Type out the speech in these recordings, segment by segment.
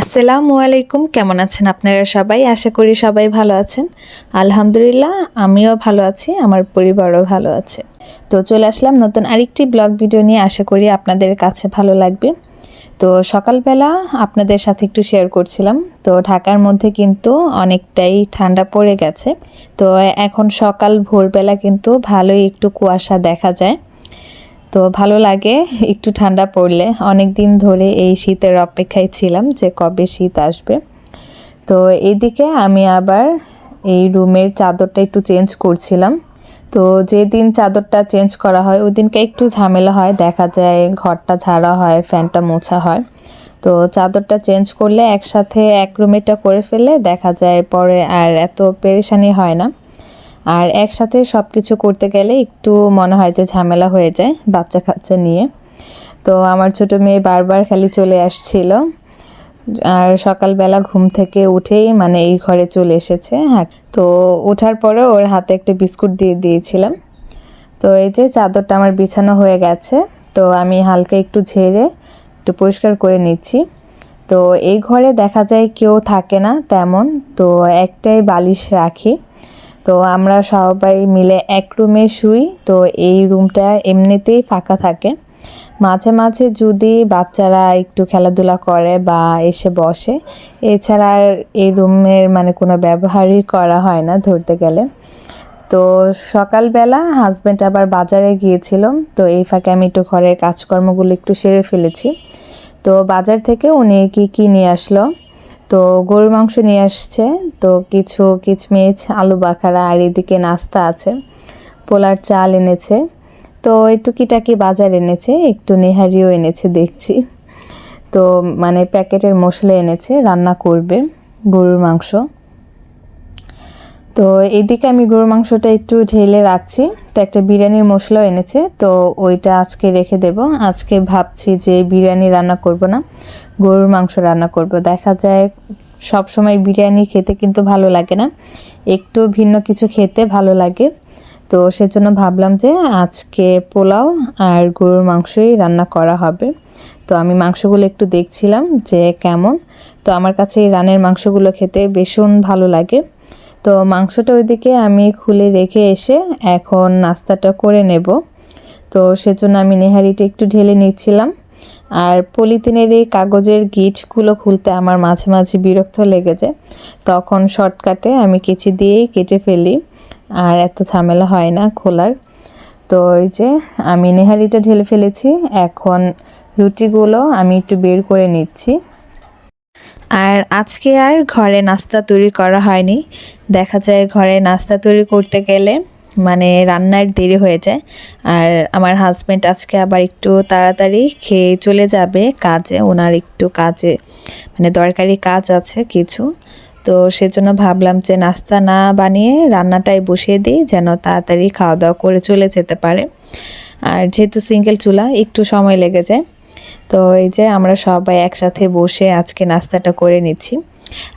আসসালামু আলাইকুম, কেমন আছেন আপনারা সবাই? আশা করি সবাই ভালো আছেন। আলহামদুলিল্লাহ, আমিও ভালো আছি, আমার পরিবারও ভালো আছে। তো চলে আসলাম নতুন আরেকটি ব্লগ ভিডিও নিয়ে, আশা করি আপনাদের কাছে ভালো লাগবে। তো সকালবেলা আপনাদের সাথে একটু শেয়ার করছিলাম। তো ঢাকার মধ্যে কিন্তু অনেকটাই ঠান্ডা পড়ে গেছে। তো এখন সকাল ভোরবেলা কিন্তু ভালোই একটু কুয়াশা দেখা যায়। তো ভালো লাগে একটু ঠান্ডা পড়লে। অনেক দিন ধরে এই শীতের অপেক্ষায় ছিলাম যে কবে শীত আসবে। তো এইদিকে আমি আবার এই রুমের চাদরটা একটু চেঞ্জ করছিলাম। তো যেদিন চাদরটা চেঞ্জ করা হয় ওই দিনকে একটু ঝামেলা হয়। দেখা যায় ঘরটা ঝাড়া হয়, ফ্যানটা মোছা হয়। তো চাদরটা চেঞ্জ করলে একসাথে এক রুমেরটা করে ফেললে দেখা যায় পরে আর এত পেরেশানি হয় না। আর একসাথে সব কিছু করতে গেলে একটু মনে হয় যে ঝামেলা হয়ে যায় বাচ্চা কাচ্চা নিয়ে। তো আমার ছোট মেয়ে বারবার খালি চলে আসছিল। আর সকালবেলা ঘুম থেকে উঠেই মানে এই ঘরে চলে এসেছে। হ্যাঁ তো ওঠার পরে ওর হাতে একটা বিস্কুট দিয়ে দিয়েছিলাম। তো এই যে চাদরটা আমার বিছানো হয়ে গেছে। তো আমি হালকা একটু ঝেড়ে একটু পরিষ্কার করে নিচ্ছি। তো এই ঘরে দেখা যায় কেউ থাকে না তেমন। তো একটাই বালিশ রাখি। তো আমরা সবাই মিলে এক রুমে শুই, তো এই রুমটা এমনিতেই ফাঁকা থাকে। মাঝে মাঝে যদি বাচ্চারা একটু খেলাধুলা করে বা এসে বসে, এছাড়া আর এই রুমের মানে কোনো ব্যবহারই করা হয় না ধরতে গেলে। তো সকালবেলা হাজব্যান্ড আবার বাজারে গিয়েছিল, তো এই ফাঁকে আমি একটু ঘরের কাজকর্মগুলো একটু সেরে ফেলেছি। তো বাজার থেকে উনি কি কী নিয়ে আসলো? তো গরুর মাংস নিয়ে আসছে, তো কিছু কিচমিচ, আলু বাখারা আর এদিকে নাস্তা আছে। পোলার চাল এনেছে, তো এই টুকিটাকি বাজার এনেছে, একটু নেহারিও এনেছে দেখছি। তো মানে প্যাকেটের মশলা এনেছে, রান্না করবে গরুর মাংস। তো এইদিকে আমি গরুর মাংসটা একটু ঢেলে রাখছি। তো একটা বিরিয়ানির মশলাও এনেছে, তো ওইটা আজকে রেখে দেব। আজকে ভাবছি যে বিরিয়ানি রান্না করব না, গরুর মাংস রান্না করব। দেখা যায় সব সময় বিরিয়ানি খেতে কিন্তু ভালো লাগে না, একটু ভিন্ন কিছু খেতে ভালো লাগে। তো সেজন্য ভাবলাম যে আজকে পোলাও আর গরুর মাংসই রান্না করা হবে। তো আমি মাংসগুলো একটু দেখছিলাম যে কেমন। তো আমার কাছে এই রানের মাংসগুলো খেতে ভীষণ ভালো লাগে। তো মাংসটা ওইদিকে আমি খুলে রেখে এসে এখন নাস্তাটা করে নেব। তো সেজন্য আমি নেহারিটা একটু ঢেলে নিচ্ছিলাম। আর পলিথিনের এই কাগজের গিটগুলো খুলতে আমার মাঝে মাঝে বিরক্ত লেগে যায়। তখন শর্টকাটে আমি কেচি দিয়েই কেটে ফেলি। আর এত ঝামেলা হয় না খোলার। তো এই যে আমি নেহারিটা ঢেলে ফেলেছি। এখন রুটিগুলো আমি একটু বের করে নিচ্ছি। আর আজকে আর ঘরে নাস্তা তৈরি করা হয়নি। দেখা যায় ঘরে নাস্তা তৈরি করতে গেলে মানে রান্নার দেরি হয়ে যায়। আর আমার হাজব্যান্ড আজকে আবার একটু তাড়াতাড়ি খেয়ে চলে যাবে কাজে, ওনার একটু কাজে মানে দরকারি কাজ আছে কিছু। তো সেজন্য ভাবলাম যে নাস্তা না বানিয়ে রান্নাটাই বসিয়ে দিই, যেন তাড়াতাড়ি খাওয়া দাওয়া করে চলে যেতে পারে। আর যেহেতু সিঙ্গেল চুলা, একটু সময় লেগে যায়। তো এই যে আমরা সবাই একসাথে বসে আজকে নাস্তাটা করে নিচ্ছি।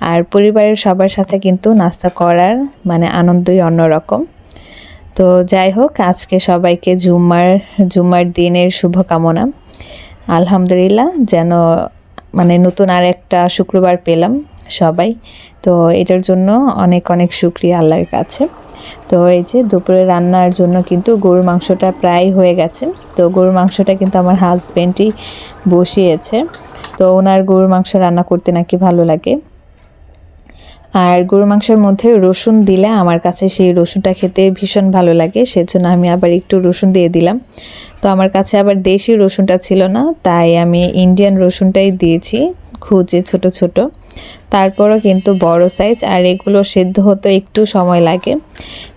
আর পরিবারের সবার সাথে কিন্তু নাস্তা করার মানে আনন্দই অন্যরকম। তো যাই হোক, আজকে সবাইকে জুম্মার জুম্মার দিনের শুভকামনা। আলহামদুলিল্লাহ, যেন মানে নতুন আর একটা শুক্রবার পেলাম। সবাই। তো এটার জন্য অনেক অনেক শুক্রিয়া আল্লাহর কাছে। তো এই যে দুপুরে রান্নার জন্য কিন্তু গরুর মাংসটা প্রায় হয়ে গেছে। তো গরুর মাংসটা কিন্তু আমার হাজব্যান্ডই বসিয়েছে। তো ওনার গরুর মাংস রান্না করতে নাকি ভালো লাগে। আর গরু মাংসের মধ্যে রসুন দিলে আমার কাছে সেই রসুনটা খেতে ভীষণ ভালো লাগে। সেজন্য আমি আবার একটু রসুন দিয়ে দিলাম। তো আমার কাছে আবার দেশি রসুনটা ছিল না, তাই আমি ইন্ডিয়ান রসুনটাই দিয়েছি। খুঁজে ছোট ছোট। তারপরও কিন্তু বড় সাইজ আর এগুলো সেদ্ধ হতে একটু সময় লাগে।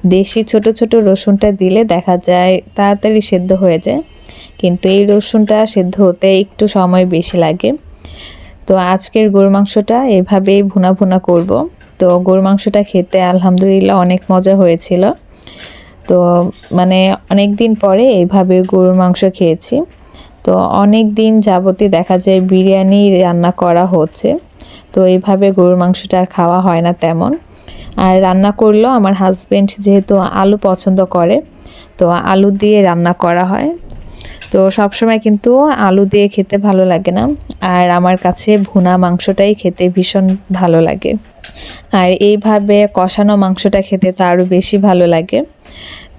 দেশি ছোট ছোট রসুনটা দিলে দেখা যায় তাড়াতাড়ি সেদ্ধ হয়ে যায়। কিন্তু এই রসুনটা সেদ্ধ হতে একটু সময় বেশি লাগে। তো আজকের গরু মাংসটা এভাবেই ভুনা ভুনা করব। তো গরু মাংসটা খেতে আলহামদুলিল্লাহ অনেক মজা হয়েছিল। তো মানে অনেক দিন পরে এইভাবে গরুর মাংস খেয়েছি। তো অনেক দিন যাবতই দেখা যায় বিরিয়ানি রান্না করা হচ্ছে। তো এইভাবে গরুর মাংসটা আর খাওয়া হয় না তেমন। আর রান্না করলেও আমার হাজব্যান্ড যেহেতু আলু পছন্দ করে, তো আলু দিয়ে রান্না করা হয়। তো সবসময় কিন্তু আলু দিয়ে খেতে ভালো লাগে না। আর আমার কাছে ভুনা মাংসটাই খেতে ভীষণ ভালো লাগে। আর এইভাবে কষানো মাংসটা খেতে তো আরও বেশি ভালো লাগে।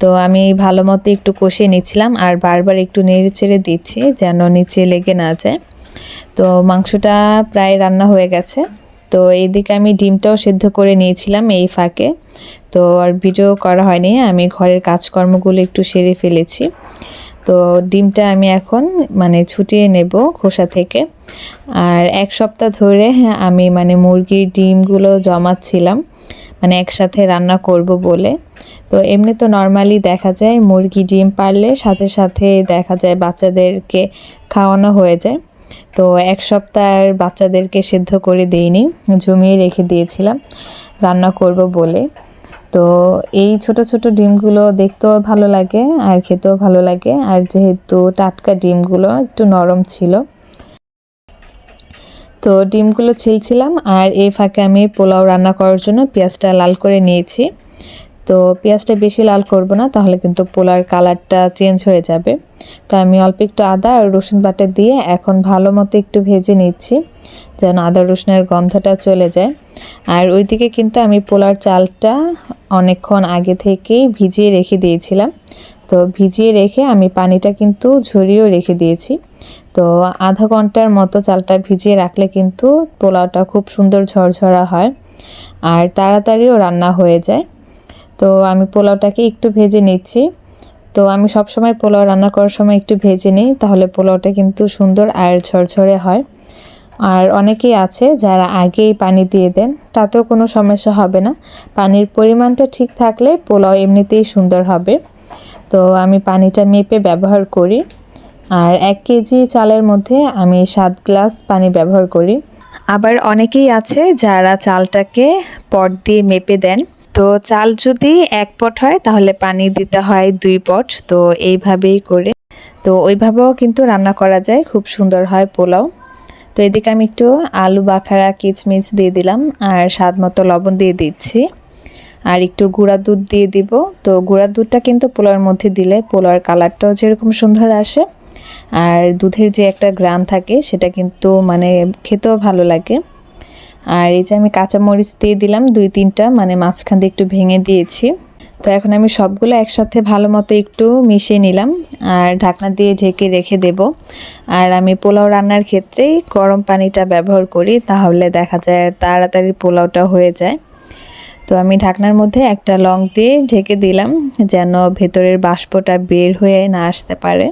তো আমি ভালো মতো একটু কষিয়ে নিচ্ছিলাম আর বারবার একটু নেড়ে চেড়ে দিচ্ছি যেন নিচে লেগে না যায়। তো মাংসটা প্রায় রান্না হয়ে গেছে। তো এইদিকে আমি ডিমটাও সেদ্ধ করে নিয়েছিলাম এই ফাঁকে। তো আর ভিডিও করা হয়নি, আমি ঘরের কাজকর্মগুলো একটু সেরে ফেলেছি। তো ডিমটা আমি এখন মানে ছুটিয়ে নেব খোসা থেকে। আর এক সপ্তাহ ধরে আমি মানে মুরগির ডিমগুলো জমাচ্ছিলাম মানে একসাথে রান্না করব বলে। তো এমনি তো নর্মালি দেখা যায় মুরগি ডিম পারলে সাথে সাথে দেখা যায় বাচ্চাদেরকে খাওয়ানো হয়ে যায়। তো এক সপ্তাহ বাচ্চাদেরকে সেদ্ধ করে দিইনি, জমিয়ে রেখে দিয়েছিলাম, রান্না করব বলে। তো এই ছোট ছোট ডিমগুলো দেখতেও ভালো লাগে আর খেতেও ভালো লাগে। আর যেহেতু টাটকা ডিমগুলো একটু নরম ছিল, তো ডিমগুলো ছিলছিলাম আর এই ফাঁকে আমি পোলাও রান্না করার জন্য পেঁয়াজটা লাল করে নিয়েছি। তো পেঁয়াজটা বেশি লাল করব না, তাহলে কিন্তু পোলার কালারটা চেঞ্জ হয়ে যাবে। তো আমি অল্প একটু আদা আর রসুন বাটা দিয়ে এখন ভালো মতো একটু ভেজে নিচ্ছি। যেন আদা রসুনের গন্ধটা চলে যায়। আর ওইদিকে কিন্তু আমি পোলার চালটা অনেকক্ষণ আগে থেকেই ভিজিয়ে রেখে দিয়েছিলাম। তো ভিজিয়ে রেখে আমি পানিটা কিন্তু ঝরিয়েও রেখে দিয়েছি। তো আধা ঘণ্টার মতো চালটা ভিজিয়ে রাখলে কিন্তু পোলাওটা খুব সুন্দর ঝরঝরা হয় আর তাড়াতাড়িও রান্না হয়ে যায়। তো আমি পোলাওটাকে একটু ভেজে নিচ্ছি। তো আমি সব সময় পোলাও রান্না করার সময় একটু ভেজে নিই, তাহলে পোলাওটা কিন্তু সুন্দর আর ঝরঝরে হয়। আর অনেকেই আছে যারা আগেই পানি দিয়ে দেন, তাতেও কোনো সমস্যা হবে না। পানির পরিমাণটা ঠিক থাকলে পোলাও এমনিতেই সুন্দর হবে। তো আমি পানিটা মেপে ব্যবহার করি। আর এক কেজি চালের মধ্যে আমি সাত গ্লাস পানি ব্যবহার করি। আবার অনেকেই আছে যারা চালটাকে পট দিয়ে মেপে দেন। তো চাল যদি এক পট হয়, তাহলে পানি দিতে হয় দুই পট। তো এইভাবেই করে। তো ওইভাবেও কিন্তু রান্না করা যায়, খুব সুন্দর হয় পোলাও। তো এদিকে আমি একটু আলু, বাখারা, কিচমিচ দিয়ে দিলাম আর স্বাদ মতো লবণ দিয়ে দিচ্ছি। আর একটু গুঁড়া দুধ দিয়ে দিব। তো গুঁড়া দুধটা কিন্তু পোলার মধ্যে দিলে পোলার কালারটাও যেরকম সুন্দর আসে। আর দুধের যে একটা গ্রান থাকে, সেটা কিন্তু মানে খেতেও ভালো লাগে। আর এই যে আমি কাঁচামরিচ দিয়ে দিলাম, দুই তিনটা মানে মাঝখান দিয়ে একটু ভেঙে দিয়েছি। তো এখন আমি সবগুলো একসাথে ভালো মতো একটু মিশিয়ে নিলাম আর ঢাকনা দিয়ে ঢেকে রেখে দেব। আর আমি পোলাও রান্নার ক্ষেত্রেই গরম পানিটা ব্যবহার করি, তাহলে দেখা যায় তাড়াতাড়ি পোলাওটা হয়ে যায়। তো আমি ঢাকনার মধ্যে একটা লং দিয়ে ঢেকে দিলাম যেন ভেতরের বাষ্পটা বের হয়ে না আসতে পারে।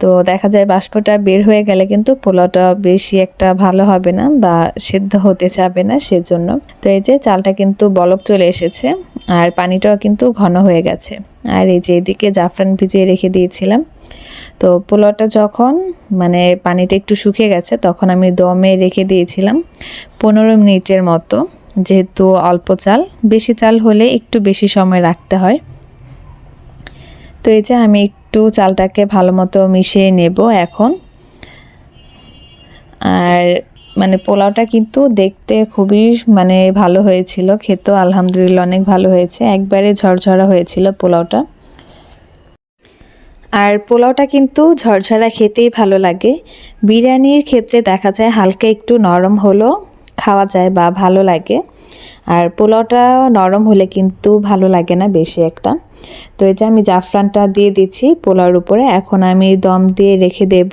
তো দেখা যায় বাষ্পটা বের হয়ে গেলে কিন্তু পোলাওটা বেশি একটা ভালো হবে না বা সিদ্ধ হতে চাবে না সেজন্য। তো এই যে চালটা কিন্তু বলক চলে এসেছে আর পানিটাও কিন্তু ঘন হয়ে গেছে। আর এই যে এদিকে জাফরান ভিজিয়ে রেখে দিয়েছিলাম। তো পোলাওটা যখন মানে পানিটা একটু শুকিয়ে গেছে তখন আমি দমে রেখে দিয়েছিলাম পনেরো মিনিটের মতো। যেহেতু অল্প চাল, বেশি চাল হলে একটু বেশি সময় রাখতে হয়। তো এই যে আমি একটু চালটাকে ভালো মতো মিশিয়ে নেব এখন। আর মানে পোলাওটা কিন্তু দেখতে খুবই মানে ভালো হয়েছিল, খেতেও আলহামদুলিল্লাহ অনেক ভালো হয়েছে। একবারে ঝরঝরা হয়েছিল পোলাওটা। আর পোলাওটা কিন্তু ঝরঝরা খেতেই ভালো লাগে। বিরিয়ানির ক্ষেত্রে দেখা যায় হালকা একটু নরম হলো খাওয়া যায় বা ভালো লাগে। আর পোলাওটা নরম হলে কিন্তু ভালো লাগে না বেশি একটা। তো এই যে আমি জাফরানটা দিয়ে দিচ্ছি পোলাওর উপরে, এখন আমি দম দিয়ে রেখে দেব।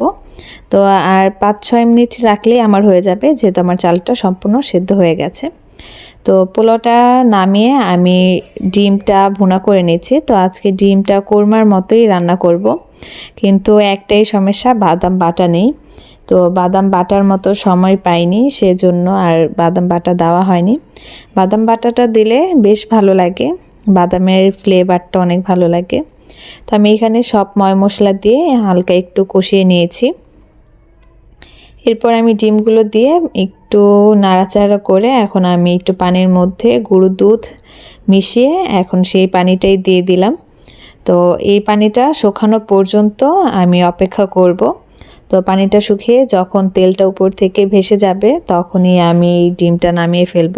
তো আর পাঁচ ছয় মিনিট রাখলেই আমার হয়ে যাবে, যেহেতু আমার চালটা সম্পূর্ণ সেদ্ধ হয়ে গেছে। তো পোলাওটা নামিয়ে আমি ডিমটা ভুনা করে নিচ্ছি। তো আজকে ডিমটা কোরমার মতোই রান্না করব, কিন্তু একটাই সমস্যা, বাদাম বাটা নেই। তো বাদাম বাটার মতো সময় পাইনি, সেজন্য আর বাদাম বাটা দেওয়া হয়নি। বাদাম বাটাটা দিলে বেশ ভালো লাগে, বাদামের ফ্লেভারটা অনেক ভালো লাগে। তো আমি এখানে সব ময় মশলা দিয়ে হালকা একটু কষিয়ে নিয়েছি। এরপর আমি ডিমগুলো দিয়ে একটু নাড়াচাড়া করে এখন আমি একটু পানির মধ্যে গুঁড়ো দুধ মিশিয়ে এখন সেই পানিটাই দিয়ে দিলাম। তো এই পানিটা শুকানো পর্যন্ত আমি অপেক্ষা করব। তো পানিটা শুকিয়ে যখন তেলটা উপর থেকে ভেসে যাবে, তখনই আমি ডিমটা নামিয়ে ফেলব।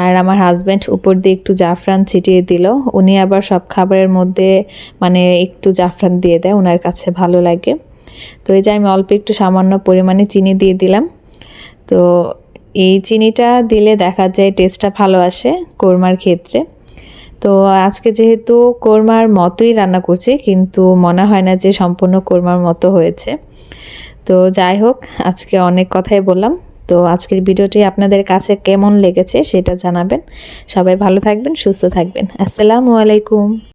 আর আমার হাজব্যান্ড উপর দিয়ে একটু জাফরান ছিটিয়ে দিল। উনি আবার সব খাবারের মধ্যে মানে একটু জাফরান দিয়ে দেয় ওনার কাছে ভালো লাগে। তো এই যে আমি অল্প একটু সামান্য পরিমাণে চিনি দিয়ে দিলাম। তো এই চিনিটা দিলে দেখা যায় টেস্টটা ভালো আসে কোরমার ক্ষেত্রে। তো আজকে যেহেতু কোরমার মতোই রান্না করছি, কিন্তু মনে হয় না যে সম্পূর্ণ কোরমার মতো হয়েছে। তো যাই হোক, আজকে অনেক কথাই বললাম। তো আজকের ভিডিওটি আপনাদের কাছে কেমন লেগেছে সেটা জানাবেন। সবাই ভালো থাকবেন, সুস্থ থাকবেন। আসসালামু আলাইকুম।